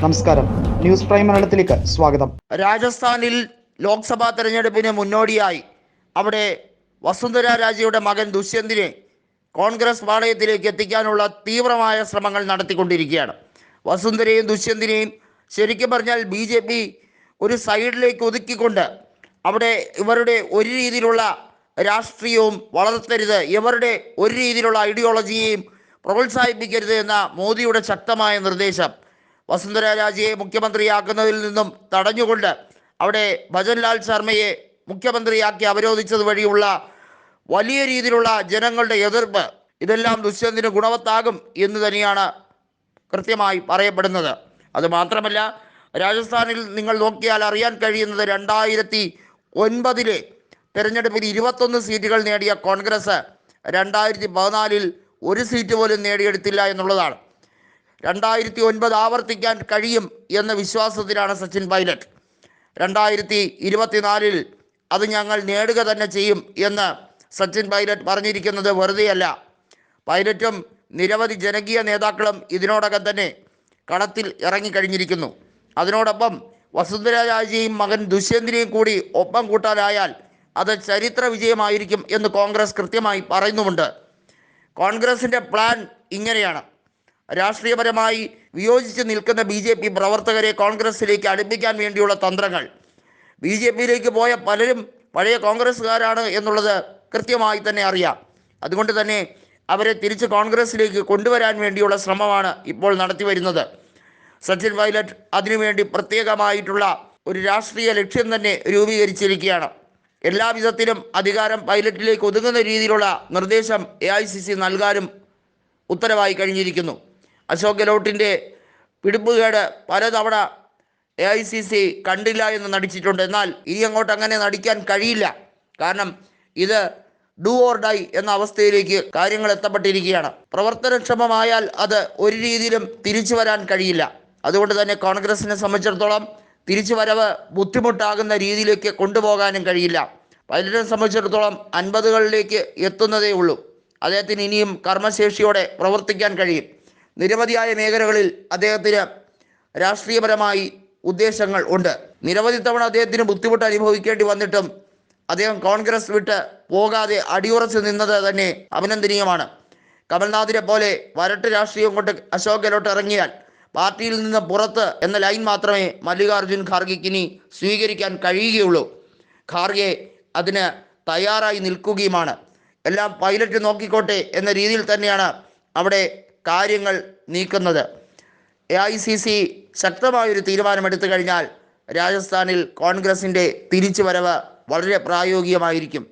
നമസ്കാരം. News prime മലയാളത്തിലേക്ക് സ്വാഗതം. രാജസ്ഥാനിൽ ലോക്സഭാ തെരഞ്ഞെടുപ്പിന് മുന്നോടിയായി അവിടെ വസുന്ധര രാജയുടെ മകൻ ദുഷ്യന്തിനെ കോൺഗ്രസ് പാളയത്തിലേക്ക് എത്തിക്കാനുള്ള തീവ്രമായ ശ്രമങ്ങൾ നടത്തിക്കൊണ്ടിരിക്കുകയാണ്. വസുന്ധരയും ദുഷ്യന്തിനെയും ശരിക്കും പറഞ്ഞാൽ ബി ജെ പി ഒരു സൈഡിലേക്ക് ഒതുക്കിക്കൊണ്ട് അവിടെ ഇവരുടെ ഒരു രീതിയിലുള്ള രാഷ്ട്രീയവും വളർത്തരുത് ഇവരുടെ ഒരു രീതിയിലുള്ള ഐഡിയോളജിയെയും പ്രോത്സാഹിപ്പിക്കരുത് എന്ന മോദിയുടെ ശക്തമായ നിർദ്ദേശം വസുന്ധര രാജയെ മുഖ്യമന്ത്രിയാക്കുന്നതിൽ നിന്നും തടഞ്ഞുകൊണ്ട് അവിടെ ഭജൻലാൽ ശർമ്മയെ മുഖ്യമന്ത്രിയാക്കി അവരോധിച്ചത് വഴിയുള്ള വലിയ രീതിയിലുള്ള ജനങ്ങളുടെ എതിർപ്പ് ഇതെല്ലാം ദുഷ്യന്തിന് ഗുണവത്താകും എന്ന് തന്നെയാണ് കൃത്യമായി പറയപ്പെടുന്നത്. അത് മാത്രമല്ല രാജസ്ഥാനിൽ നിങ്ങൾ നോക്കിയാൽ അറിയാൻ കഴിയുന്നത് രണ്ടായിരത്തി ഒൻപതിലെ തെരഞ്ഞെടുപ്പിൽ ഇരുപത്തൊന്ന് സീറ്റുകൾ നേടിയ കോൺഗ്രസ് രണ്ടായിരത്തി പതിനാലിൽ ഒരു സീറ്റ് പോലും നേടിയെടുത്തില്ല എന്നുള്ളതാണ്. രണ്ടായിരത്തി ഒൻപത് ആവർത്തിക്കാൻ കഴിയും എന്ന വിശ്വാസത്തിലാണ് സച്ചിൻ പൈലറ്റ്. രണ്ടായിരത്തി ഇരുപത്തിനാലിൽ അത് ഞങ്ങൾ നേടുക തന്നെ ചെയ്യും എന്ന് സച്ചിൻ പൈലറ്റ് പറഞ്ഞിരിക്കുന്നത് വെറുതെയല്ല. പൈലറ്റും നിരവധി ജനകീയ നേതാക്കളും ഇതിനോടകം തന്നെ കളത്തിൽ ഇറങ്ങിക്കഴിഞ്ഞിരിക്കുന്നു അതിനോടൊപ്പം വസുന്ധര മകൻ ദുഷ്യന്തിനെയും കൂടി ഒപ്പം കൂട്ടാനായാൽ അത് ചരിത്ര വിജയമായിരിക്കും എന്ന് കോൺഗ്രസ് കൃത്യമായി പറയുന്നുമുണ്ട്. കോൺഗ്രസിന്റെ പ്ലാൻ ഇങ്ങനെയാണ്. രാഷ്ട്രീയപരമായി വിയോജിച്ച് നിൽക്കുന്ന ബി ജെ പി പ്രവർത്തകരെ കോൺഗ്രസിലേക്ക് അടുപ്പിക്കാൻ വേണ്ടിയുള്ള തന്ത്രങ്ങൾ. ബി ജെ പിയിലേക്ക് പോയ പലരും പഴയ കോൺഗ്രസ്സുകാരാണ് എന്നുള്ളത് കൃത്യമായി തന്നെ അറിയാം. അതുകൊണ്ട് തന്നെ അവരെ തിരിച്ച് കോൺഗ്രസിലേക്ക് കൊണ്ടുവരാൻ വേണ്ടിയുള്ള ശ്രമമാണ് ഇപ്പോൾ നടത്തി വരുന്നത്. സച്ചിൻ പൈലറ്റ് അതിനുവേണ്ടി പ്രത്യേകമായിട്ടുള്ള ഒരു രാഷ്ട്രീയ ലക്ഷ്യം തന്നെ രൂപീകരിച്ചിരിക്കുകയാണ്. എല്ലാ വിധത്തിലും അധികാരം പൈലറ്റിലേക്ക് ഒതുങ്ങുന്ന രീതിയിലുള്ള നിർദ്ദേശം എ ഐ സി സി നൽകാനും ഉത്തരവായി കഴിഞ്ഞിരിക്കുന്നു. അശോക് ഗെലോട്ടിന്റെ പിടിപ്പുകേട് പലതവണ എ ഐ സി സി കണ്ടില്ല എന്ന് നടിച്ചിട്ടുണ്ട്. എന്നാൽ ഇനി അങ്ങോട്ട് അങ്ങനെ നടിക്കാൻ കഴിയില്ല. കാരണം ഇത് ഡു ഓർ ഡൈ എന്ന അവസ്ഥയിലേക്ക് കാര്യങ്ങൾ എത്തപ്പെട്ടിരിക്കുകയാണ്. പ്രവർത്തനക്ഷമമായാൽ അത് ഒരു രീതിയിലും തിരിച്ചു വരാൻ കഴിയില്ല. അതുകൊണ്ട് തന്നെ കോൺഗ്രസിനെ സംബന്ധിച്ചിടത്തോളം തിരിച്ചു വരവ് ബുദ്ധിമുട്ടാകുന്ന രീതിയിലേക്ക് കൊണ്ടുപോകാനും കഴിയില്ല. പൈലറ്റിനെ സംബന്ധിച്ചിടത്തോളം അൻപതുകളിലേക്ക് എത്തുന്നതേ ഉള്ളൂ. അദ്ദേഹത്തിന് ഇനിയും കർമ്മശേഷിയോടെ പ്രവർത്തിക്കാൻ കഴിയും. നിരവധിയായ മേഖലകളിൽ അദ്ദേഹത്തിന് രാഷ്ട്രീയപരമായി ഉദ്ദേശങ്ങൾ ഉണ്ട്. നിരവധി തവണ അദ്ദേഹത്തിന് ബുദ്ധിമുട്ട് അനുഭവിക്കേണ്ടി വന്നിട്ടും അദ്ദേഹം കോൺഗ്രസ് വിട്ട് പോകാതെ അടിയുറച്ച് നിന്നത് തന്നെ അഭിനന്ദനീയമാണ്. കമൽനാഥിനെ പോലെ വരട്ട് രാഷ്ട്രീയം കൊണ്ട് അശോക് ഗെഹ്ലോട്ട് ഇറങ്ങിയാൽ പാർട്ടിയിൽ നിന്ന് പുറത്ത് എന്ന ലൈൻ മാത്രമേ മല്ലികാർജുൻ ഖാർഗെക്ക് ഇനി സ്വീകരിക്കാൻ കഴിയുകയുള്ളൂ. ഖാർഗെ അതിന് തയ്യാറായി നിൽക്കുകയുമാണ്. എല്ലാം പൈലറ്റ് നോക്കിക്കോട്ടെ എന്ന രീതിയിൽ തന്നെയാണ് അവിടെ കാര്യങ്ങൾ നീക്കുന്നത്. എ ഐ സി സി ശക്തമായൊരു തീരുമാനമെടുത്തു കഴിഞ്ഞാൽ രാജസ്ഥാനിൽ കോൺഗ്രസിന്റെ തിരിച്ചുവരവ് വളരെ പ്രായോഗികമായിരിക്കും.